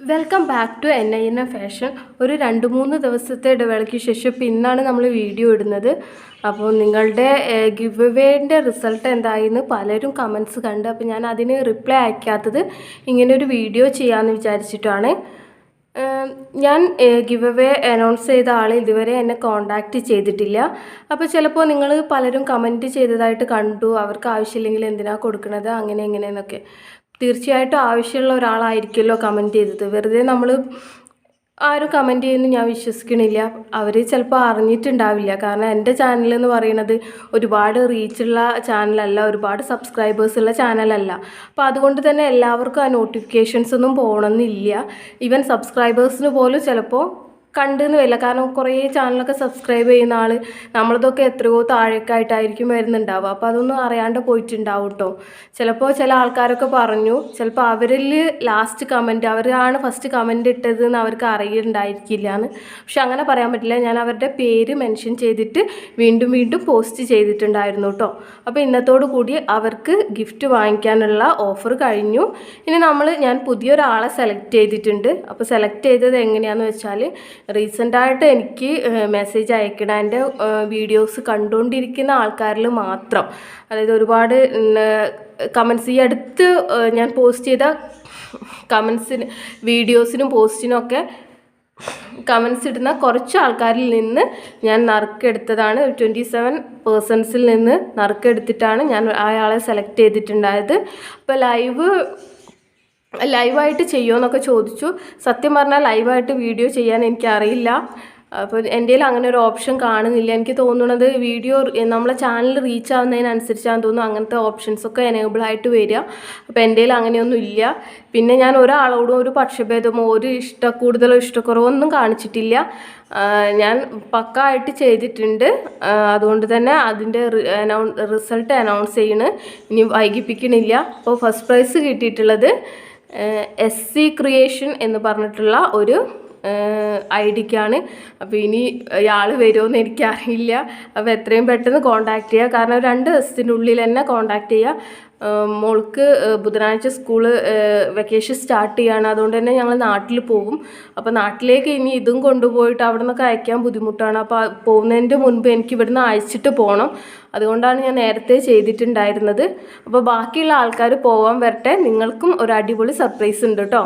Welcome back to N I N fashion ഒരു രണ്ട് മൂന്ന് ദിവസത്തെ ഇടവേളയ്ക്ക് ശേഷം ഇപ്പം ഇന്നാണ് നമ്മൾ വീഡിയോ ഇടുന്നത്. അപ്പോൾ നിങ്ങളുടെ ഗിവ് അവേന്റെ റിസൾട്ട് എന്തായെന്ന് പലരും കമൻസ് കണ്ട്. അപ്പോൾ ഞാൻ അതിന് റിപ്ലൈ അയക്കാത്തത് ഇങ്ങനെ ഒരു വീഡിയോ ചെയ്യാമെന്ന് വിചാരിച്ചിട്ടാണ്. ഞാൻ ഗിവ് അവേ അനൗൺസ് ചെയ്ത ആൾ ഇതുവരെ എന്നെ കോണ്ടാക്റ്റ് ചെയ്തിട്ടില്ല. അപ്പോൾ ചിലപ്പോൾ നിങ്ങൾ പലരും കമന്റ് ചെയ്തതായിട്ട് കണ്ടു. അവർക്ക് ആവശ്യമില്ലെങ്കിൽ എന്തിനാണ് കൊടുക്കുന്നത് അങ്ങനെ എങ്ങനെയെന്നൊക്കെ തീർച്ചയായിട്ടും ആവശ്യമുള്ള ഒരാളായിരിക്കുമല്ലോ കമന്റ് ചെയ്തത്. വെറുതെ നമ്മൾ ആരും കമന്റ് ചെയ്യുന്നു ഞാൻ വിശ്വസിക്കണില്ല. അവർ ചിലപ്പോൾ അറിഞ്ഞിട്ടുണ്ടാവില്ല. കാരണം എന്റെ ചാനൽ എന്ന് പറയുന്നത് ഒരുപാട് റീച്ചുള്ള ചാനലല്ല ഒരുപാട് സബ്സ്ക്രൈബേഴ്സ് ഉള്ള ചാനലല്ല അപ്പോൾ അതുകൊണ്ട് തന്നെ എല്ലാവർക്കും ആ നോട്ടിഫിക്കേഷൻസ് ഒന്നും പോകണമെന്നില്ല. ഈവൻ സബ്സ്ക്രൈബേഴ്സിന് പോലും ചിലപ്പോൾ കണ്ടെന്ന് വരില്ല. കാരണം കുറേ ചാനലൊക്കെ സബ്സ്ക്രൈബ് ചെയ്യുന്ന ആൾ നമ്മളതൊക്കെ എത്രയോ താഴേക്കായിട്ടായിരിക്കും വരുന്നുണ്ടാവുക. അപ്പോൾ അതൊന്നും അറിയാണ്ട് പോയിട്ടുണ്ടാവും കേട്ടോ ചിലപ്പോൾ ചില ആൾക്കാരൊക്കെ പറഞ്ഞു ചിലപ്പോൾ അവരിൽ ലാസ്റ്റ് കമന്റ് അവരാണ് ഫസ്റ്റ് കമന്റ് ഇട്ടത് എന്ന് അവർക്ക് അറിയുന്നുണ്ടായിരിക്കില്ല എന്ന് പക്ഷെ അങ്ങനെ പറയാൻ പറ്റില്ല. ഞാൻ അവരുടെ പേര് മെൻഷൻ ചെയ്തിട്ട് വീണ്ടും വീണ്ടും പോസ്റ്റ് ചെയ്തിട്ടുണ്ടായിരുന്നു കേട്ടോ അപ്പോൾ ഇന്നത്തോടു കൂടി അവർക്ക് ഗിഫ്റ്റ് വാങ്ങിക്കാനുള്ള ഓഫർ കഴിഞ്ഞു. ഇനി നമ്മൾ ഞാൻ പുതിയൊരാളെ സെലക്ട് ചെയ്തിട്ടുണ്ട്. അപ്പോൾ സെലക്ട് ചെയ്തത് എങ്ങനെയാണെന്ന് വെച്ചാൽ റീസെന്റായിട്ട് എനിക്ക് മെസ്സേജ് അയക്കണേന്റെ വീഡിയോസ് കണ്ടുകൊണ്ടിരിക്കുന്ന ആൾക്കാരിൽ മാത്രം. അതായത് ഒരുപാട് കമൻസ് ഈ അടുത്ത് ഞാൻ പോസ്റ്റ് ചെയ്ത കമൻസിന് വീഡിയോസിനും പോസ്റ്റിനും ഒക്കെ കമൻസ് ഇടുന്ന കുറച്ച് ആൾക്കാരിൽ നിന്ന് ഞാൻ നറുക്കെടുത്തതാണ്. ട്വന്റി സെവൻ പേഴ്സൺസിൽ നിന്ന് നറുക്കെടുത്തിട്ടാണ് ഞാൻ അയാളെ സെലക്ട് ചെയ്തിട്ടുണ്ടായത്. അപ്പോൾ ലൈവ് ലൈവായിട്ട് ചെയ്യുമോ എന്നൊക്കെ ചോദിച്ചു. സത്യം പറഞ്ഞാൽ ലൈവായിട്ട് വീഡിയോ ചെയ്യാൻ എനിക്കറിയില്ല. അപ്പോൾ എന്റെ അങ്ങനെ ഒരു ഓപ്ഷൻ കാണുന്നില്ല. എനിക്ക് തോന്നുന്നത് വീഡിയോ നമ്മളെ ചാനൽ റീച്ച് ആവുന്നതിനനുസരിച്ചാണ് തോന്നുന്നു അങ്ങനത്തെ ഓപ്ഷൻസൊക്കെ എനേബിൾ ആയിട്ട് വരിക. അപ്പോൾ എന്റെ അങ്ങനെയൊന്നും ഇല്ല. പിന്നെ ഞാൻ ഒരാളോടും ഒരു പക്ഷഭേദമോ ഒരു ഇഷ്ട കൂടുതലോ ഇഷ്ടക്കുറവോ ഒന്നും കാണിച്ചിട്ടില്ല. ഞാൻ ഞാൻ പക്കായിട്ട് ചെയ്തിട്ടുണ്ട്. അതുകൊണ്ട് തന്നെ അതിന്റെ റിസൾട്ട് അനൗൺസ് ചെയ്യണ്. ഇനി വൈകിപ്പിക്കണില്ല. അപ്പോൾ ഫസ്റ്റ് പ്രൈസ് കിട്ടിയിട്ടുള്ളത് എസ് സി ക്രിയേഷൻ എന്ന് പറഞ്ഞിട്ടുള്ള ഒരു ഐ ഡിക്കാണ് അപ്പോൾ ഇനി ഇയാൾ വരുമോയെന്ന് എനിക്കറിയില്ല. അപ്പോൾ എത്രയും പെട്ടെന്ന് കോണ്ടാക്ട് ചെയ്യുക കാരണം രണ്ട് ദിവസത്തിനുള്ളിൽ തന്നെ കോണ്ടാക്ട് ചെയ്യുക മോൾക്ക് ബുധനാഴ്ച സ്കൂൾ വെക്കേഷൻ സ്റ്റാർട്ട് ചെയ്യാണ്. അതുകൊണ്ട് തന്നെ ഞങ്ങൾ നാട്ടിൽ പോകും. അപ്പോൾ നാട്ടിലേക്ക് ഇനി ഇതും കൊണ്ടുപോയിട്ട് അവിടെ നിന്നൊക്കെ അയക്കാൻ ബുദ്ധിമുട്ടാണ്. അപ്പോൾ പോകുന്നതിന്റെ മുൻപ് എനിക്ക് ഇവിടുന്ന് അയച്ചിട്ട് പോകണം അതുകൊണ്ടാണ് ഞാൻ നേരത്തെ ചെയ്തിട്ടുണ്ടായിരുന്നത്. അപ്പോൾ ബാക്കിയുള്ള ആൾക്കാർ പോകാൻ വരട്ടെ. നിങ്ങൾക്കും ഒരു അടിപൊളി സർപ്രൈസ് ഉണ്ട് കേട്ടോ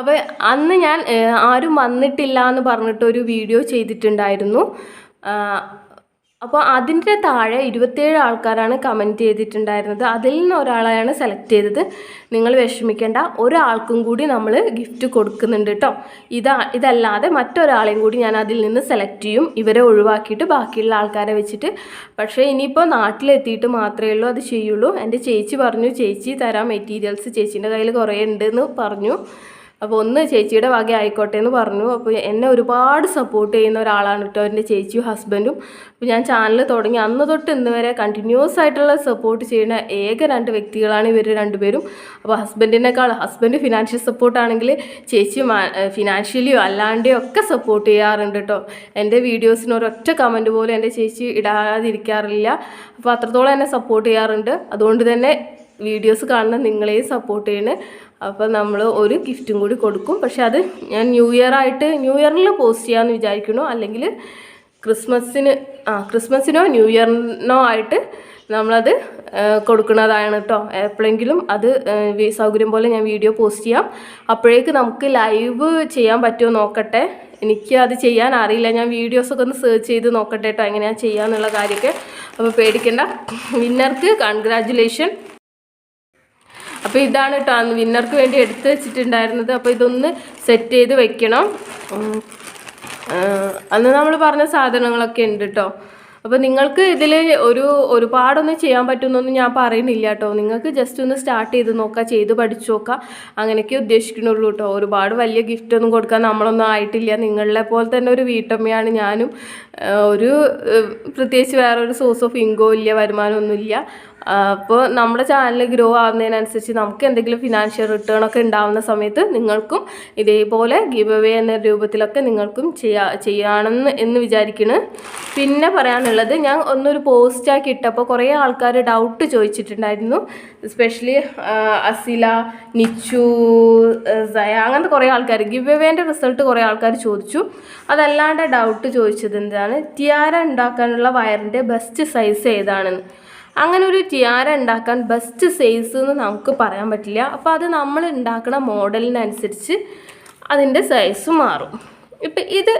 അപ്പോൾ അന്ന് ഞാൻ ആരും വന്നിട്ടില്ല എന്ന് പറഞ്ഞിട്ടൊരു വീഡിയോ ചെയ്തിട്ടുണ്ടായിരുന്നു. അപ്പോൾ അതിന്റെ താഴെ ഇരുപത്തേഴ് ആൾക്കാരാണ് കമന്റ് ചെയ്തിട്ടുണ്ടായിരുന്നത്. അതിൽ നിന്ന് ഒരാളെയാണ് സെലക്ട് ചെയ്തത്. നിങ്ങൾ വിഷമിക്കേണ്ട ഒരാൾക്കും കൂടി നമ്മൾ ഗിഫ്റ്റ് കൊടുക്കുന്നുണ്ട് കേട്ടോ ഇതാ ഇതല്ലാതെ മറ്റൊരാളെയും കൂടി ഞാൻ അതിൽ നിന്ന് സെലക്ട് ചെയ്യും. ഇവരെ ഒഴിവാക്കിയിട്ട് ബാക്കിയുള്ള ആൾക്കാരെ വെച്ചിട്ട്. പക്ഷേ ഇനിയിപ്പോൾ നാട്ടിലെത്തിയിട്ട് മാത്രമേ ഉള്ളൂ അത് ചെയ്യുള്ളൂ. എന്റെ ചേച്ചി പറഞ്ഞു ചേച്ചി തരാം മെറ്റീരിയൽസ് ചേച്ചീന്റെ കയ്യിൽ കുറേ ഉണ്ടെന്ന് പറഞ്ഞു. അപ്പോൾ ഒന്ന് ചേച്ചിയുടെ വക ആയിക്കോട്ടെ എന്ന് പറഞ്ഞു. അപ്പോൾ എന്നെ ഒരുപാട് സപ്പോർട്ട് ചെയ്യുന്ന ഒരാളാണ് കേട്ടോ എന്റെ ചേച്ചിയും ഹസ്ബൻഡും അപ്പോൾ ഞാൻ ചാനൽ തുടങ്ങി. അന്ന് തൊട്ട് ഇന്ന് വരെ കണ്ടിന്യൂസ് ആയിട്ടുള്ള സപ്പോർട്ട് ചെയ്യുന്ന ഏക രണ്ട് വ്യക്തികളാണ് ഇവർ രണ്ടുപേരും. അപ്പോൾ ഹസ്ബൻഡിനേക്കാൾ ഹസ്ബൻഡ് ഫിനാൻഷ്യൽ സപ്പോർട്ടാണെങ്കിൽ ചേച്ചി ഫിനാൻഷ്യലിയോ അല്ലാണ്ടെയോ ഒക്കെ സപ്പോർട്ട് ചെയ്യാറുണ്ട് കേട്ടോ. എന്റെ വീഡിയോസിന് ഒരൊറ്റ കമന്റ് പോലും എന്റെ ചേച്ചി ഇടാതിരിക്കാറില്ല. അപ്പോൾ അത്രത്തോളം എന്നെ സപ്പോർട്ട് ചെയ്യാറുണ്ട്. അതുകൊണ്ട് തന്നെ വീഡിയോസ് കാണുന്ന നിങ്ങളെയും സപ്പോർട്ട് ചെയ്യണേ. അപ്പോൾ നമ്മൾ ഒരു ഗിഫ്റ്റും കൂടി കൊടുക്കും. പക്ഷെ അത് ഞാൻ ന്യൂ ഇയർ ആയിട്ട് ന്യൂ ഇയറിൽ പോസ്റ്റ് ചെയ്യാമെന്ന് വിചാരിക്കണോ അല്ലെങ്കിൽ ക്രിസ്മസിന് ആ ക്രിസ്മസിനോ ന്യൂ ഇയറിനോ ആയിട്ട് നമ്മളത് കൊടുക്കുന്നതാണ് കേട്ടോ എപ്പോഴെങ്കിലും അത് സൗകര്യം പോലെ ഞാൻ വീഡിയോ പോസ്റ്റ് ചെയ്യാം. അപ്പോഴേക്ക് നമുക്ക് ലൈവ് ചെയ്യാൻ പറ്റുമോ നോക്കട്ടെ. എനിക്ക് അത് ചെയ്യാൻ അറിയില്ല. ഞാൻ വീഡിയോസൊക്കെ ഒന്ന് സെർച്ച് ചെയ്ത് നോക്കട്ടെ കേട്ടോ എങ്ങനെയാണ് ചെയ്യാമെന്നുള്ള കാര്യമൊക്കെ അപ്പോൾ പേടിക്കണ്ട. വിന്നർക്ക് കൺഗ്രാജുലേഷൻ. അപ്പോൾ ഇതാണ് കേട്ടോ അന്ന് വിന്നർക്ക് വേണ്ടി എടുത്ത് വെച്ചിട്ടുണ്ടായിരുന്നത്. അപ്പോൾ ഇതൊന്ന് സെറ്റ് ചെയ്ത് വെക്കണം. അന്ന് നമ്മൾ പറഞ്ഞ സാധനങ്ങളൊക്കെ ഉണ്ട് കേട്ടോ അപ്പോൾ നിങ്ങൾക്ക് ഇതിൽ ഒരു ഒരുപാടൊന്നും ചെയ്യാൻ പറ്റുമെന്നൊന്നും ഞാൻ പറയുന്നില്ല കേട്ടോ നിങ്ങൾക്ക് ജസ്റ്റ് ഒന്ന് സ്റ്റാർട്ട് ചെയ്ത് നോക്കുക ചെയ്ത് പഠിച്ചു നോക്കുക അങ്ങനെയൊക്കെ ഉദ്ദേശിക്കുന്നുള്ളൂ കേട്ടോ ഒരുപാട് വലിയ ഗിഫ്റ്റ് ഒന്നും കൊടുക്കാൻ നമ്മളൊന്നും ആയിട്ടില്ല. നിങ്ങളെ പോലെ തന്നെ ഒരു വീട്ടമ്മയാണ് ഞാനും. ഒരു പ്രത്യേകിച്ച് വേറൊരു സോഴ്സ് ഓഫ് ഇൻകോ ഇല്ല വരുമാനമൊന്നുമില്ല. അപ്പോൾ നമ്മുടെ ചാനൽ ഗ്രോ ആവുന്നതിനനുസരിച്ച് നമുക്ക് എന്തെങ്കിലും ഫിനാൻഷ്യൽ റിട്ടേൺ ഒക്കെ ഉണ്ടാവുന്ന സമയത്ത് നിങ്ങൾക്കും ഇതേപോലെ ഗീവ് അവേ എന്ന രൂപത്തിലൊക്കെ നിങ്ങൾക്കും ചെയ്യാ ചെയ്യാണെന്ന് എന്ന് വിചാരിക്കുന്നു പിന്നെ പറയാനുള്ളത് ഞാൻ ഒന്നൊരു പോസ്റ്റാക്കി ഇട്ടപ്പോൾ കുറേ ആൾക്കാർ ഡൗട്ട് ചോദിച്ചിട്ടുണ്ടായിരുന്നു. സ്പെഷ്യലി അസില നിച്ചു സയ അങ്ങനത്തെ കുറേ ആൾക്കാർ ഗീവ് അവേന്റെ റിസൾട്ട് കുറേ ആൾക്കാർ ചോദിച്ചു. അതല്ലാണ്ട് ഡൗട്ട് ചോദിച്ചത് എന്താണ്? ടിയാര ഉണ്ടാക്കാനുള്ള വയറിന്റെ ബെസ്റ്റ് സൈസ് ഏതാണെന്ന്. അങ്ങനെ ഒരു ടിയാര ഉണ്ടാക്കാൻ ബെസ്റ്റ് സൈസ് എന്ന് നമുക്ക് പറയാൻ പറ്റില്ല. അപ്പോൾ അത് നമ്മൾ ഉണ്ടാക്കുന്ന മോഡലിനനുസരിച്ച് അതിന്റെ സൈസ് മാറും. ഇപ്പം ഇത്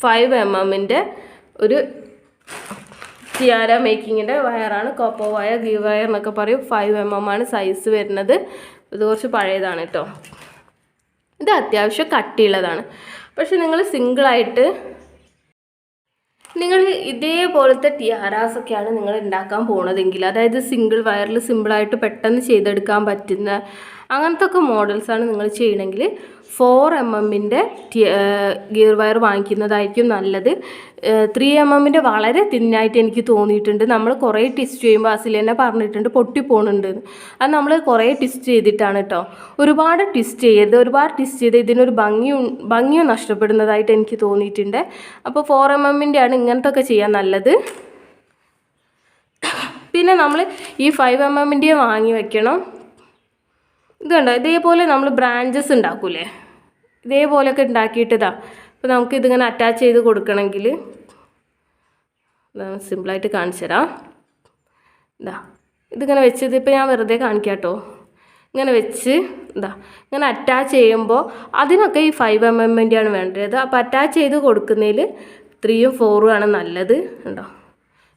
ഫൈവ് എം എമ്മിന്റെ ഒരു ടിയാര മേക്കിങ്ങിന്റെ വയറാണ് കോപ്പോ വയർ ഗീ വയർ എന്നൊക്കെ പറയും. ഫൈവ് എം എം ആണ് സൈസ് വരുന്നത്. ഇത് കുറച്ച് പഴയതാണ് കേട്ടോ ഇത് അത്യാവശ്യം കട്ടിയുള്ളതാണ്. പക്ഷെ നിങ്ങൾ സിംഗിളായിട്ട് നിങ്ങൾ ഇതേപോലത്തെ ടിയാറാസ് ഒക്കെയാണ് നിങ്ങൾ ഉണ്ടാക്കാൻ പോണതെങ്കിൽ അതായത് സിംഗിൾ വയറിൽ സിമ്പിളായിട്ട് പെട്ടെന്ന് ചെയ്തെടുക്കാൻ പറ്റുന്ന അങ്ങനത്തെ ഒക്കെ മോഡൽസാണ് നിങ്ങൾ ചെയ്യണമെങ്കിൽ ഫോർ എം എമ്മിന്റെ ഗിയർ വയർ വാങ്ങിക്കുന്നതായിരിക്കും നല്ലത്. ത്രീ എം എമ്മിന്റെ വളരെ തിന്നായിട്ട് എനിക്ക് തോന്നിയിട്ടുണ്ട്. നമ്മൾ കുറേ ടെസ്റ്റ് ചെയ്യുമ്പോൾ അസിൽ തന്നെ പറഞ്ഞിട്ടുണ്ട് പൊട്ടിപ്പോണുണ്ട് അത് നമ്മൾ കുറേ ടെസ്റ്റ് ചെയ്തിട്ടാണ് കേട്ടോ ഒരുപാട് ടെസ്റ്റ് ചെയ്യരുത്. ഒരുപാട് ടെസ്റ്റ് ചെയ്ത് ഇതിനൊരു ഭംഗിയും ഭംഗിയും നഷ്ടപ്പെടുന്നതായിട്ട് എനിക്ക് തോന്നിയിട്ടുണ്ട്. അപ്പോൾ ഫോർ എം എമ്മിന്റെ ആണ് ഇങ്ങനത്തെ ഒക്കെ ചെയ്യാൻ നല്ലത്. പിന്നെ നമ്മൾ ഈ ഫൈവ് എം എമ്മിന്റെ വാങ്ങി വെക്കണം. ഇത് കണ്ടോ ഇതേപോലെ നമ്മൾ ബ്രാഞ്ചസ് ഉണ്ടാക്കൂലേ? ഇതേപോലെയൊക്കെ ഉണ്ടാക്കിയിട്ടതാ അപ്പോൾ നമുക്ക് ഇതിങ്ങനെ അറ്റാച്ച് ചെയ്ത് കൊടുക്കണമെങ്കിൽ സിമ്പിളായിട്ട് കാണിച്ചു തരാം. ഇതാ. ഇതിങ്ങനെ വെച്ചത് ഇപ്പോൾ ഞാൻ വെറുതെ കാണിക്കാം കേട്ടോ ഇങ്ങനെ വെച്ച് ഇതാ. ഇങ്ങനെ അറ്റാച്ച് ചെയ്യുമ്പോൾ അതിനൊക്കെ ഈ ഫൈവ് എം എമ്മിന്റെ ആണ് വേണ്ടത്. അപ്പോൾ അറ്റാച്ച് ചെയ്ത് കൊടുക്കുന്നതിൽ ത്രീയും ഫോറും ആണ് നല്ലത്. ഉണ്ടോ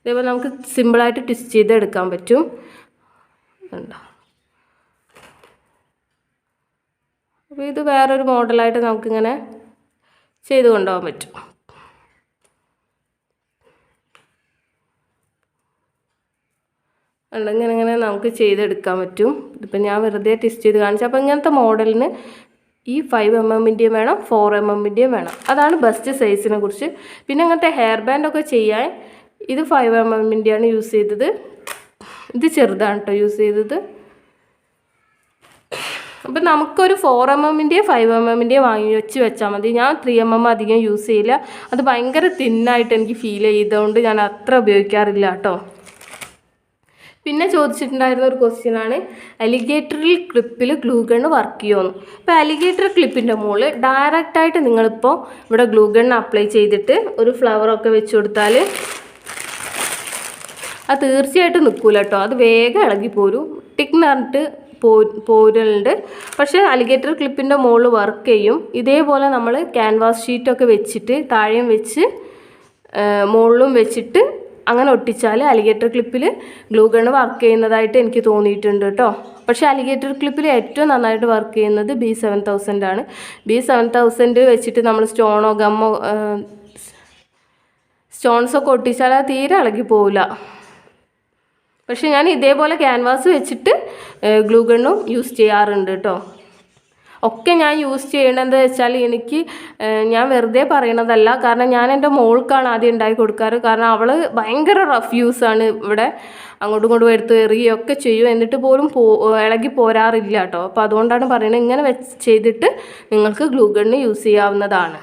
ഇതേപോലെ നമുക്ക് സിമ്പിളായിട്ട് ട്വിസ്റ്റ് ചെയ്ത് എടുക്കാൻ പറ്റും. ഉണ്ടോ അപ്പോൾ ഇത് വേറൊരു മോഡലായിട്ട് നമുക്കിങ്ങനെ ചെയ്ത് കൊണ്ടുപോകാൻ പറ്റും. ഇങ്ങനെ ഇങ്ങനെ നമുക്ക് ചെയ്തെടുക്കാൻ പറ്റും. ഇതിപ്പോൾ ഞാൻ വെറുതെ ടെസ്റ്റ് ചെയ്ത് കാണിച്ചു. അപ്പോൾ ഇങ്ങനത്തെ മോഡലിന് ഈ ഫൈവ് എം എമ്മിന്റെയും വേണം ഫോർ എം എമ്മിന്റെയും വേണം. അതാണ് ബെസ്റ്റ് സൈസിനെ കുറിച്ച്. പിന്നെ അങ്ങനത്തെ ഹെയർ ബാൻഡൊക്കെ ചെയ്യാൻ ഇത് ഫൈവ് എം എമ്മിന്റെയാണ് യൂസ് ചെയ്തത്. ഇത് ചെറുതാണ് കേട്ടോ യൂസ് ചെയ്തത്. അപ്പം നമുക്കൊരു ഫോർ എം എമ്മിന്റെയോ ഫൈവ് എം എമ്മിന്റെയോ വാങ്ങി വെച്ച് വെച്ചാൽ മതി. ഞാൻ ത്രീ എം എം അധികം യൂസ് ചെയ്യില്ല. അത് ഭയങ്കര തിന്നായിട്ട് എനിക്ക് ഫീൽ ചെയ്തതുകൊണ്ട് ഞാൻ അത്ര ഉപയോഗിക്കാറില്ല കേട്ടോ പിന്നെ ചോദിച്ചിട്ടുണ്ടായിരുന്ന ഒരു ക്വസ്റ്റ്യൻ ആണ് അലിഗേറ്ററിൽ ക്ലിപ്പിൽ ഗ്ലൂഗൺ വർക്ക് ചെയ്യുമെന്ന് ഇപ്പോൾ അലിഗേറ്റർ ക്ലിപ്പിന്റെ മുകളിൽ ഡയറക്റ്റായിട്ട് നിങ്ങളിപ്പോൾ ഇവിടെ ഗ്ലൂഗൺ അപ്ലൈ ചെയ്തിട്ട് ഒരു ഫ്ലവറൊക്കെ വെച്ച് കൊടുത്താൽ അത് തീർച്ചയായിട്ടും നിൽക്കൂല കേട്ടോ അത് വേഗം ഇളകി പോരും ടിക്ക് പറഞ്ഞിട്ട് പോ പോരലുണ്ട്. പക്ഷേ അലിഗേറ്റർ ക്ലിപ്പിന്റെ മുകളിൽ വർക്ക് ചെയ്യും. ഇതേപോലെ നമ്മൾ ക്യാൻവാസ് ഷീറ്റൊക്കെ വെച്ചിട്ട് താഴെയും വെച്ച് മുകളിലും വെച്ചിട്ട് അങ്ങനെ ഒട്ടിച്ചാൽ അലിഗേറ്റർ ക്ലിപ്പിൽ ഗ്ലൂ ഗണ്ണ് വർക്ക് ചെയ്യുന്നതായിട്ട് എനിക്ക് തോന്നിയിട്ടുണ്ട് കേട്ടോ പക്ഷേ അലിഗേറ്റർ ക്ലിപ്പിൽ ഏറ്റവും നന്നായിട്ട് വർക്ക് ചെയ്യുന്നത് ബി സെവൻ തൗസൻഡ് ആണ്. ബി സെവൻ തൗസൻഡ് വെച്ചിട്ട് നമ്മൾ സ്റ്റോണോ ഗമ്മോ സ്റ്റോൺസൊക്കെ ഒട്ടിച്ചാൽ തീരെ ഇളകി പോവില്ല. പക്ഷെ ഞാൻ ഇതേപോലെ ക്യാൻവാസ് വെച്ചിട്ട് ഗ്ലൂ ഗണ്ണും യൂസ് ചെയ്യാറുണ്ട് കേട്ടോ ഒക്കെ ഞാൻ യൂസ് ചെയ്യണത് വെച്ചാൽ എനിക്ക് ഞാൻ വെറുതെ പറയണതല്ല. കാരണം ഞാൻ എന്റെ മോൾക്കാണ് ആദ്യം ഉണ്ടാക്കി കൊടുക്കാറ്. കാരണം അവൾ ഭയങ്കര റഫ് യൂസാണ് ഇവിടെ അങ്ങോട്ടും ഇങ്ങോട്ടും എടുത്ത് എറിയുകയൊക്കെ ചെയ്യും. എന്നിട്ട് പോലും പോ ഇളകി പോരാറില്ല കേട്ടോ അപ്പോൾ അതുകൊണ്ടാണ് പറയുന്നത് ഇങ്ങനെ വെച്ച് ചെയ്തിട്ട് നിങ്ങൾക്ക് ഗ്ലൂ യൂസ് ചെയ്യാവുന്നതാണ്.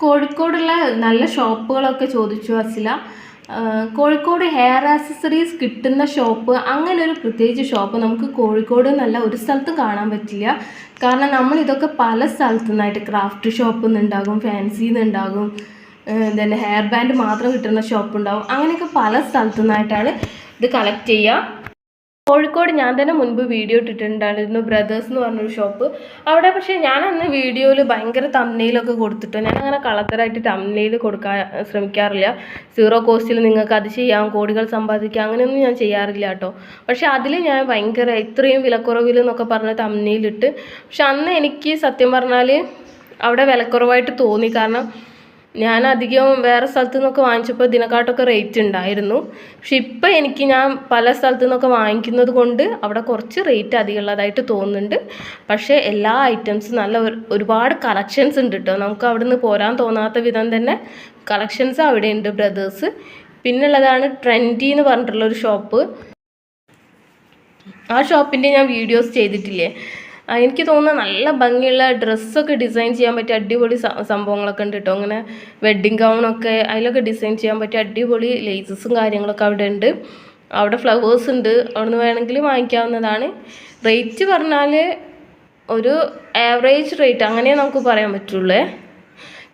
കോഴിക്കോടുള്ള നല്ല ഷോപ്പുകളൊക്കെ ചോദിച്ചു അസില. കോഴിക്കോട് ഹെയർ ആക്സസറീസ് കിട്ടുന്ന ഷോപ്പ് അങ്ങനെ ഒരു പ്രത്യേകിച്ച് ഷോപ്പ് നമുക്ക് കോഴിക്കോട് എന്നല്ല ഒരു സ്ഥലത്തും കാണാൻ പറ്റില്ല. കാരണം നമ്മൾ ഇതൊക്കെ പല സ്ഥലത്തു നിന്നായിട്ട് ക്രാഫ്റ്റ് ഷോപ്പിൽ നിന്നുണ്ടാകും ഫാൻസിയിൽ നിന്നുണ്ടാകും പിന്നെ ഹെയർ ബാൻഡ് മാത്രം കിട്ടുന്ന ഷോപ്പ് ഉണ്ടാകും. അങ്ങനെയൊക്കെ പല സ്ഥലത്തു നിന്നായിട്ടാണ് ഇത് കളക്ട് ചെയ്യുക. കോഴിക്കോട് ഞാൻ തന്നെ മുൻപ് വീഡിയോ ഇട്ടിട്ടുണ്ടായിരുന്നു ബ്രദേഴ്സ് എന്ന് പറഞ്ഞൊരു ഷോപ്പ്. അവിടെ പക്ഷേ ഞാൻ അന്ന് വീഡിയോയിൽ ഭയങ്കര തമ്മനെയിലൊക്കെ കൊടുത്തിട്ടോ ഞാൻ അങ്ങനെ കളത്തരായിട്ട് തമ്മനെയിൽ കൊടുക്കാൻ ശ്രമിക്കാറില്ല. സീറോ കോസ്റ്റിൽ നിങ്ങൾക്ക് അത് ചെയ്യാം കോടികൾ സമ്പാദിക്കാം അങ്ങനെയൊന്നും ഞാൻ ചെയ്യാറില്ല കേട്ടോ. പക്ഷേ അതിൽ ഞാൻ ഭയങ്കര ഇത്രയും വിലക്കുറവിൽ എന്നൊക്കെ പറഞ്ഞ് തമ്മനെയിലിട്ട് പക്ഷെ അന്ന് എനിക്ക് സത്യം പറഞ്ഞാൽ അവിടെ വിലക്കുറവായിട്ട് തോന്നി. കാരണം ഞാൻ അധികവും വേറെ സ്ഥലത്തു നിന്നൊക്കെ വാങ്ങിച്ചപ്പോൾ ഇതിനെക്കാട്ടൊക്കെ റേറ്റ് ഉണ്ടായിരുന്നു. പക്ഷെ ഇപ്പം എനിക്ക് ഞാൻ പല സ്ഥലത്തു നിന്നൊക്കെ വാങ്ങിക്കുന്നത് കൊണ്ട് അവിടെ കുറച്ച് റേറ്റ് അധികമുള്ളതായിട്ട് തോന്നുന്നുണ്ട്. പക്ഷേ എല്ലാ ഐറ്റംസും നല്ല ഒരുപാട് കളക്ഷൻസ് ഉണ്ട് കേട്ടോ നമുക്ക് അവിടെ നിന്ന് പോരാൻ തോന്നാത്ത വിധം തന്നെ കളക്ഷൻസ് അവിടെ ഉണ്ട് ബ്രദേഴ്സ് പിന്നുള്ളതാണ് ട്രെൻഡി എന്ന് പറഞ്ഞിട്ടുള്ള ഒരു ഷോപ്പ് ആ ഷോപ്പിന്റെ ഞാൻ വീഡിയോസ് ചെയ്തിട്ടില്ലേ? എനിക്ക് തോന്നുന്നത് നല്ല ഭംഗിയുള്ള ഡ്രസ്സൊക്കെ ഡിസൈൻ ചെയ്യാൻ പറ്റിയ അടിപൊളി സംഭവങ്ങളൊക്കെ ഉണ്ട് കേട്ടോ അങ്ങനെ വെഡ്ഡിങ് ഗൗണൊക്കെ അതിലൊക്കെ ഡിസൈൻ ചെയ്യാൻ പറ്റിയ അടിപൊളി ലേസസും കാര്യങ്ങളൊക്കെ അവിടെ ഉണ്ട്. അവിടെ ഫ്ലവേഴ്സ് ഉണ്ട്. അവിടെ നിന്ന് വേണമെങ്കിൽ വാങ്ങിക്കാവുന്നതാണ്. റേറ്റ് പറഞ്ഞാൽ ഒരു ആവറേജ് റേറ്റ് അങ്ങനെ നമുക്ക് പറയാൻ പറ്റുള്ളൂ.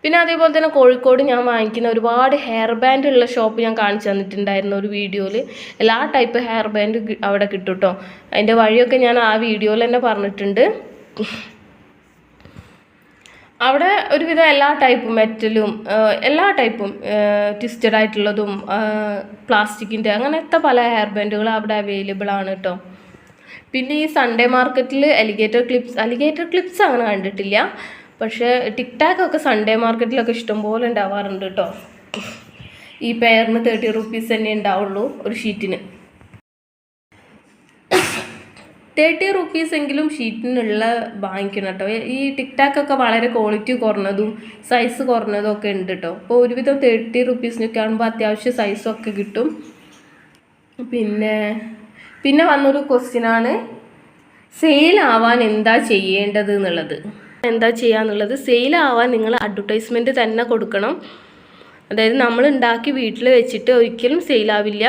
പിന്നെ അതേപോലെ തന്നെ കോഴിക്കോട് ഞാൻ വാങ്ങിക്കുന്ന ഒരുപാട് ഹെയർ ബാൻഡ് ഉള്ള ഷോപ്പ് ഞാൻ കാണിച്ചു തന്നിട്ടുണ്ടായിരുന്നു ഒരു വീഡിയോയിൽ എല്ലാ ടൈപ്പ് ഹെയർ ബാൻഡ് അവിടെ കിട്ടും കേട്ടോ അതിന്റെ വഴിയൊക്കെ ഞാൻ ആ വീഡിയോയിൽ തന്നെ പറഞ്ഞിട്ടുണ്ട്. അവിടെ ഒരുവിധം എല്ലാ ടൈപ്പും മെറ്റലും എല്ലാ ടൈപ്പും ട്വിസ്റ്റഡ് ആയിട്ടുള്ളതും പ്ലാസ്റ്റിക്കിന്റെ അങ്ങനത്തെ പല ഹെയർ ബാൻഡുകൾ അവിടെ അവൈലബിൾ ആണ് കേട്ടോ. പിന്നെ ഈ സൺഡേ മാർക്കറ്റിൽ അലിഗേറ്റർ ക്ലിപ്സ് അലിഗേറ്റർ ക്ലിപ്സ് അങ്ങനെ കണ്ടിട്ടില്ല. പക്ഷേ ടിക് ടാക്ക് ഒക്കെ സൺഡേ മാർക്കറ്റിലൊക്കെ ഇഷ്ടംപോലെ ഉണ്ടാവാറുണ്ട് കേട്ടോ ഈ പെയറിന് തേർട്ടി റുപ്പീസ് തന്നെ ഉണ്ടാവുള്ളൂ ഒരു ഷീറ്റിന് തേർട്ടി റുപ്പീസ് എങ്കിലും ഷീറ്റിനുള്ള വാങ്ങിക്കണം കേട്ടോ ഈ ടിക്ടാക്കൊക്കെ വളരെ ക്വാളിറ്റി കുറഞ്ഞതും സൈസ് കുറഞ്ഞതും ഒക്കെ ഉണ്ട് കേട്ടോ അപ്പോൾ ഒരുവിധം തേർട്ടി റുപ്പീസിനൊക്കെ ആകുമ്പോൾ അത്യാവശ്യം സൈസൊക്കെ കിട്ടും. പിന്നെ പിന്നെ വന്നൊരു ക്വസ്റ്റ്യനാണ് സെയിൽ ആവാൻ എന്താ ചെയ്യേണ്ടത് എന്നുള്ളത്. എന്താ ചെയ്യാന്നുള്ളത് സെയിലാവാൻ നിങ്ങൾ അഡ്വർടൈസ്മെന്റ് തന്നെ കൊടുക്കണം. അതായത് നമ്മൾ ഉണ്ടാക്കി വീട്ടിൽ വെച്ചിട്ട് ഒരിക്കലും സെയിലാവില്ല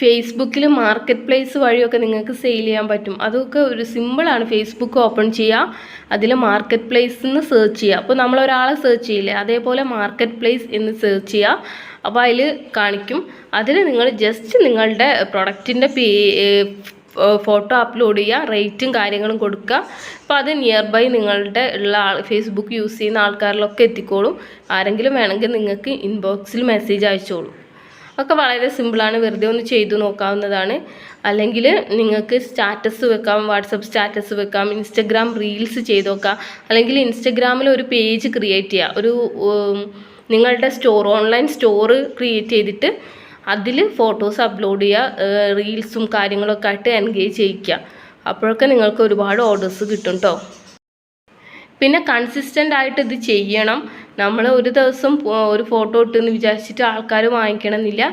ഫേസ്ബുക്കിൽ മാർക്കറ്റ് പ്ലേസ് വഴിയൊക്കെ നിങ്ങൾക്ക് സെയിൽ ചെയ്യാൻ പറ്റും. അതൊക്കെ ഒരു സിമ്പിളാണ് ഫേസ്ബുക്ക് ഓപ്പൺ ചെയ്യുക അതിൽ മാർക്കറ്റ് പ്ലേസ് എന്ന് സെർച്ച് ചെയ്യുക. അപ്പോൾ നമ്മൾ ഒരാളെ സെർച്ച് ചെയ്യില്ലേ? അതേപോലെ മാർക്കറ്റ് പ്ലേസ് എന്ന് സെർച്ച് ചെയ്യുക. അപ്പോൾ അതിൽ കാണിക്കും. അതിൽ നിങ്ങൾ ജസ്റ്റ് നിങ്ങളുടെ പ്രൊഡക്റ്റിന്റെ ഫോട്ടോ അപ്ലോഡ് ചെയ്യുക റേറ്റും കാര്യങ്ങളും കൊടുക്കുക അപ്പോൾ അത് നിയർ ബൈ നിങ്ങളുടെ ഉള്ള ആൾ ഫേസ്ബുക്ക് യൂസ് ചെയ്യുന്ന ആൾക്കാരിലൊക്കെ എത്തിക്കോളും. ആരെങ്കിലും വേണമെങ്കിൽ നിങ്ങൾക്ക് ഇൻബോക്സിൽ മെസ്സേജ് അയച്ചോളും. ഒക്കെ വളരെ സിമ്പിളാണ് വെറുതെ ഒന്ന് ചെയ്തു നോക്കാവുന്നതാണ്. അല്ലെങ്കിൽ നിങ്ങൾക്ക് സ്റ്റാറ്റസ് വെക്കാം വാട്സപ്പ് സ്റ്റാറ്റസ് വെക്കാം ഇൻസ്റ്റഗ്രാം റീൽസ് ചെയ്ത് നോക്കാം. അല്ലെങ്കിൽ ഇൻസ്റ്റഗ്രാമിൽ ഒരു പേജ് ക്രിയേറ്റ് ചെയ്യുക ഒരു നിങ്ങളുടെ സ്റ്റോർ ഓൺലൈൻ സ്റ്റോർ ക്രിയേറ്റ് ചെയ്തിട്ട് അതിൽ ഫോട്ടോസ് അപ്ലോഡ് ചെയ്യുക റീൽസും കാര്യങ്ങളൊക്കെ ആയിട്ട് എൻഗേജ് ചെയ്യിക്കുക അപ്പോഴൊക്കെ നിങ്ങൾക്ക് ഒരുപാട് ഓർഡേഴ്സ് കിട്ടും കേട്ടോ പിന്നെ കൺസിസ്റ്റന്റ് ആയിട്ട് ഇത് ചെയ്യണം. നമ്മൾ ഒരു ദിവസം ഒരു ഫോട്ടോ ഇട്ടെന്ന് വിചാരിച്ചിട്ട് ആൾക്കാർ വാങ്ങിക്കണമെന്നില്ല.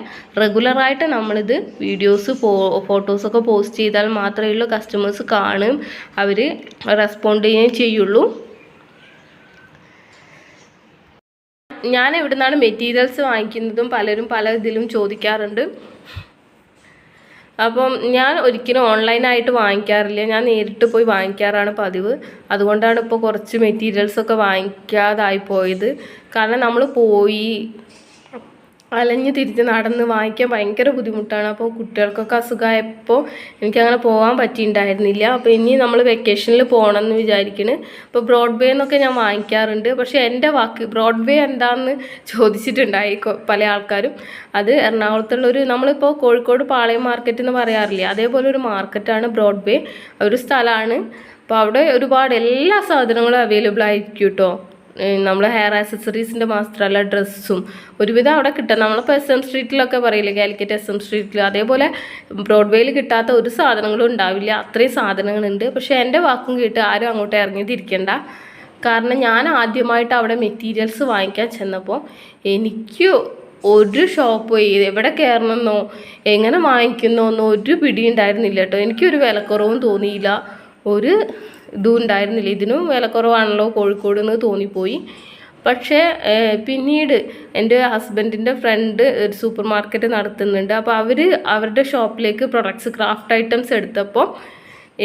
റെഗുലറായിട്ട് നമ്മളിത് വീഡിയോസ് പോ ഫോട്ടോസൊക്കെ പോസ്റ്റ് ചെയ്താൽ മാത്രമേ ഉള്ളൂ. കസ്റ്റമേഴ്സ് കാണും. അവർ റെസ്പോണ്ട് ചെയ്യുകയും ചെയ്യുള്ളൂ. ഞാൻ എവിടെ നിന്നാണ് മെറ്റീരിയൽസ് വാങ്ങിക്കുന്നതും പലരും പല ഇതിലും ചോദിക്കാറുണ്ട്. അപ്പം ഞാൻ ഒരിക്കലും ഓൺലൈനായിട്ട് വാങ്ങിക്കാറില്ല. ഞാൻ നേരിട്ട് പോയി വാങ്ങിക്കാറാണ് പതിവ്. അതുകൊണ്ടാണ് ഇപ്പോൾ കുറച്ച് മെറ്റീരിയൽസൊക്കെ വാങ്ങിക്കാതായി പോയത്. കാരണം നമ്മൾ പോയി അലഞ്ഞ് തിരിച്ച് നടന്ന് വാങ്ങിക്കാൻ ഭയങ്കര ബുദ്ധിമുട്ടാണ്. അപ്പോൾ കുട്ടികൾക്കൊക്കെ അസുഖമായപ്പോൾ എനിക്കങ്ങനെ പോകാൻ പറ്റിയിട്ടുണ്ടായിരുന്നില്ല. അപ്പോൾ ഇനി നമ്മൾ വെക്കേഷനിൽ പോകണം എന്ന് വിചാരിക്കുന്നു അപ്പോൾ ബ്രോഡ്വേ എന്നൊക്കെ ഞാൻ വാങ്ങിക്കാറുണ്ട്. പക്ഷേ എന്റെ വാക്ക് ബ്രോഡ്വേ എന്താണെന്ന് ചോദിച്ചിട്ടുണ്ടായി പല ആൾക്കാരും. അത് എറണാകുളത്തുള്ളൊരു നമ്മളിപ്പോൾ കോഴിക്കോട് പാളയം മാർക്കറ്റ് എന്ന് പറയാറില്ലേ? അതേപോലെ ഒരു മാർക്കറ്റാണ് ബ്രോഡ്വേ ഒരു സ്ഥലമാണ്. അപ്പോൾ അവിടെ ഒരുപാട് എല്ലാ സാധനങ്ങളും അവൈലബിൾ ആയിരിക്കും കേട്ടോ. നമ്മൾ ഹെയർ ആക്സസറീസിന്റെ മാത്രമല്ല ഡ്രസ്സും ഒരുവിധം അവിടെ കിട്ടുക നമ്മളിപ്പോൾ എസ് എം സ്ട്രീറ്റിലൊക്കെ പറയില്ലേ കാലിക്കറ്റ് എസ് എം സ്ട്രീറ്റിൽ അതേപോലെ ബ്രോഡ്വേയിൽ കിട്ടാത്ത ഒരു സാധനങ്ങളും ഉണ്ടാവില്ല. അത്രയും സാധനങ്ങളുണ്ട്. പക്ഷേ എന്റെ വാക്കും കേട്ട് ആരും അങ്ങോട്ട് ഇറങ്ങി തിരിക്കണ്ട കാരണം ഞാൻ ആദ്യമായിട്ട് അവിടെ മെറ്റീരിയൽസ് വാങ്ങിക്കാൻ ചെന്നപ്പോൾ എനിക്ക് ഒരു ഷോപ്പ് എവിടെ കയറണമെന്നോ എങ്ങനെ വാങ്ങിക്കുന്നോന്നോ ഒരു പിടി ഉണ്ടായിരുന്നില്ല കേട്ടോ. എനിക്കൊരു വിലക്കുറവും തോന്നിയില്ല. ഒരു ഇതും ഉണ്ടായിരുന്നില്ല. ഇതിനും വിലക്കുറവാണല്ലോ കോഴിക്കോട് എന്ന് തോന്നിപ്പോയി. പക്ഷേ പിന്നീട് എന്റെ ഹസ്ബൻഡിന്റെ ഫ്രണ്ട് ഒരു സൂപ്പർ മാർക്കറ്റ് നടത്തുന്നുണ്ട്. അപ്പോൾ അവർ അവരുടെ ഷോപ്പിലേക്ക് പ്രൊഡക്ട്സ് ക്രാഫ്റ്റ് ഐറ്റംസ് എടുത്തപ്പോൾ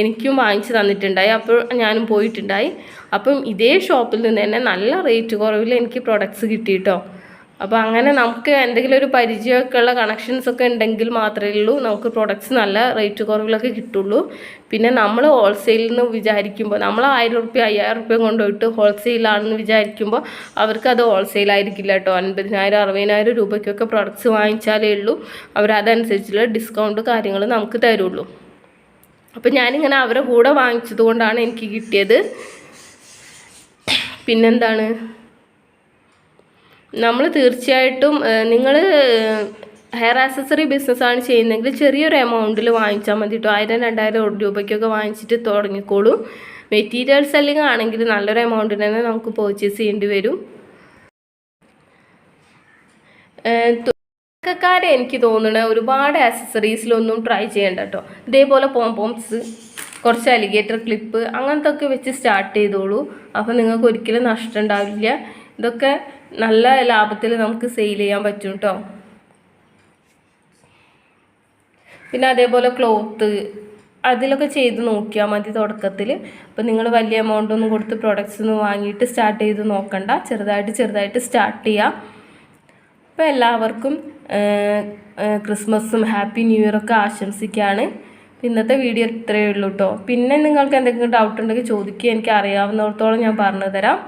എനിക്കും വാങ്ങിച്ച് തന്നിട്ടുണ്ടായി. അപ്പോൾ ഞാനും പോയിട്ടുണ്ടായി. അപ്പം ഇതേ ഷോപ്പിൽ നിന്ന് തന്നെ നല്ല റേറ്റ് കുറവിൽ എനിക്ക് പ്രൊഡക്ട്സ് കിട്ടി കേട്ടോ അപ്പോൾ അങ്ങനെ നമുക്ക് എന്തെങ്കിലും ഒരു പരിചയമൊക്കെ ഉള്ള കണക്ഷൻസ് ഒക്കെ ഉണ്ടെങ്കിൽ മാത്രമേ ഉള്ളൂ. നമുക്ക് പ്രൊഡക്ട്സ് നല്ല റേറ്റ് കുറവിലൊക്കെ കിട്ടുള്ളൂ. പിന്നെ നമ്മൾ ഹോൾസെയിൽ എന്ന് വിചാരിക്കുമ്പോൾ നമ്മൾ ആയിരം റുപ്യ അയ്യായിരം റുപ്യ കൊണ്ടുപോയിട്ട് ഹോൾസെയിലാണെന്ന് വിചാരിക്കുമ്പോൾ അവർക്ക് അത് ഹോൾസെയിൽ ആയിരിക്കില്ല കേട്ടോ. അൻപതിനായിരം അറുപതിനായിരം രൂപയ്ക്കൊക്കെ പ്രൊഡക്ട്സ് വാങ്ങിച്ചാലേ ഉള്ളൂ. അവരതനുസരിച്ചുള്ള ഡിസ്കൗണ്ട് കാര്യങ്ങൾ നമുക്ക് തരുള്ളൂ. അപ്പം ഞാനിങ്ങനെ അവരുടെ കൂടെ വാങ്ങിച്ചത് കൊണ്ടാണ് എനിക്ക് കിട്ടിയത്. പിന്നെന്താണ്? നമ്മൾ തീർച്ചയായിട്ടും നിങ്ങൾ ഹെയർ ആക്സസറി ബിസിനസ്സാണ് ചെയ്യുന്നതെങ്കിൽ ചെറിയൊരു എമൗണ്ടിൽ വാങ്ങിച്ചാൽ മതി കേട്ടോ ആയിരം രണ്ടായിരം രൂപയ്ക്കൊക്കെ വാങ്ങിച്ചിട്ട് തുടങ്ങിക്കോളൂ. മെറ്റീരിയൽ സെല്ലിംഗ് ആണെങ്കിൽ നല്ലൊരു എമൗണ്ടിന് തന്നെ നമുക്ക് പർച്ചേസ് ചെയ്യേണ്ടി വരും. തുടക്കക്കാരെ എനിക്ക് തോന്നുന്നത് ഒരുപാട് ആക്സസറീസിലൊന്നും ട്രൈ ചെയ്യണ്ട കേട്ടോ ഇതേപോലെ പോംപോംസ് കുറച്ച് അലിഗേറ്റർ ക്ലിപ്പ് അങ്ങനത്തെ ഒക്കെ വെച്ച് സ്റ്റാർട്ട് ചെയ്തോളൂ. അപ്പോൾ നിങ്ങൾക്ക് ഒരിക്കലും നഷ്ടം ഉണ്ടാവില്ല. ഇതൊക്കെ നല്ല ലാഭത്തിൽ നമുക്ക് സെയിൽ ചെയ്യാൻ പറ്റും കേട്ടോ പിന്നെ അതേപോലെ ക്ലോത്ത് അതിലൊക്കെ ചെയ്ത് നോക്കിയാൽ മതി തുടക്കത്തിൽ അപ്പോൾ നിങ്ങൾ വലിയ എമൗണ്ട് ഒന്നും കൊടുത്ത് പ്രൊഡക്ട്സ് ഒന്നും വാങ്ങിയിട്ട് സ്റ്റാർട്ട് ചെയ്ത് നോക്കണ്ട. ചെറുതായിട്ട് ചെറുതായിട്ട് സ്റ്റാർട്ട് ചെയ്യാം. അപ്പോൾ എല്ലാവർക്കും ക്രിസ്മസും ഹാപ്പി ന്യൂ ഇയറൊക്കെ ആശംസിക്കുകയാണ് ഇന്നത്തെ വീഡിയോ ഇത്രയേ ഉള്ളൂ കേട്ടോ പിന്നെ നിങ്ങൾക്ക് എന്തെങ്കിലും ഡൗട്ട് ഉണ്ടെങ്കിൽ ചോദിക്കുക. എനിക്ക് അറിയാവുന്നിടത്തോളം ഞാൻ പറഞ്ഞു തരാം